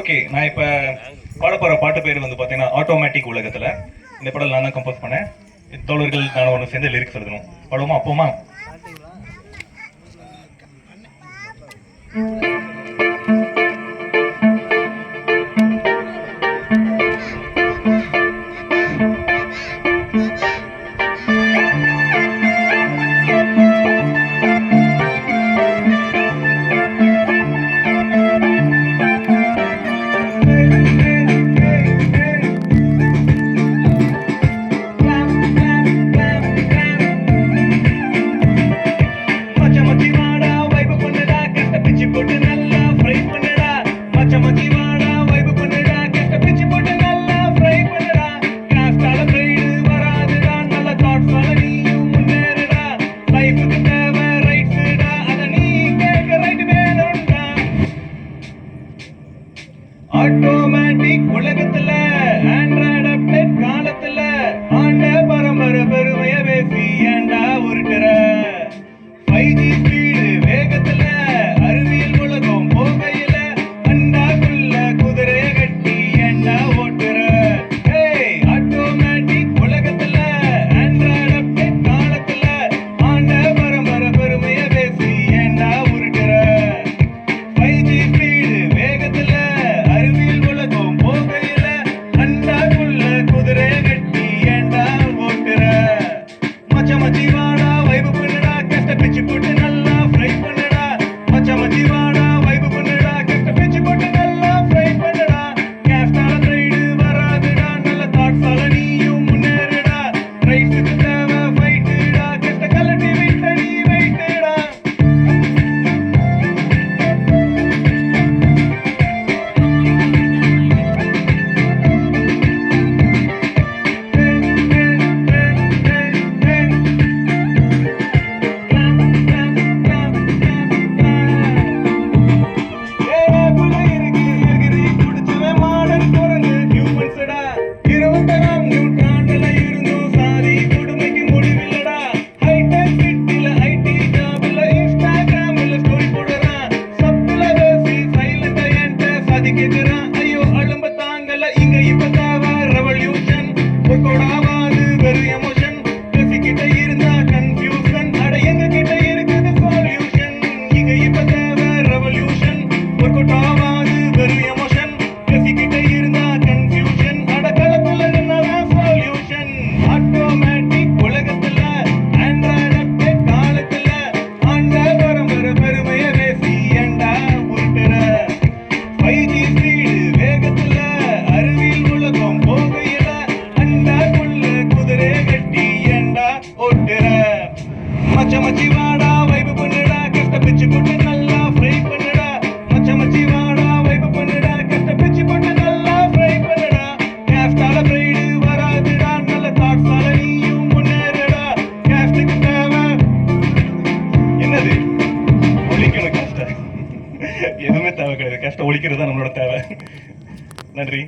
Okay நான் இப்ப பாட போற பாட்டு பேர் வந்து பாத்தீங்கன்னா ஆட்டோமேட்டிக் உலகத்துல. இந்த படம் நான் தான் கம்போஸ் பண்ணேன். தோழர்கள் நான் ஒன்று சேர்ந்து லிரிக்ஸ் எழுதணும். பாடுவோமா? அப்போமா? ஆட்டோமேட்டிக் உலகத்துல ஆண்ட்ராய்டு ஐயோ அழும்ப தாங்கல. இங்க இப்ப தேவை ரெவல்யூஷன் ஒர்க்கோடாவாது வெறும் எமோஷன் பேசிக்கிட்ட இருந்தா கன்ஃபியூஷன் அட எங்க கிட்ட இருக்குது சொல்யூஷன் இங்க இப்ப தேவை ரெவல்யூஷன் ஒர்க்கோடாவாது மச்ச மச்சி வாடா வைப்பு பண்ணுடா பிச்சு போட்டு நல்லா ஃப்ரை பண்ணுடா. மச்ச மச்சி வாடா வைப்பு பண்ணுடா கஷ்ட பிச்சு போட்டு நல்லா ஃப்ரை பண்ணுடா. கேஸ்டால பிரைடு வராதுடா நல்ல தாட்ஸால நீயும் முன்னேறுடா. கேஸ்டுக்கு தேவை. என்னது? ஒழிக்கணும் கஷ்டம் எதுவுமே தேவை கிடையாது. கஷ்டம் ஒழிக்கிறது தான் நம்மளோட தேவை. நன்றி.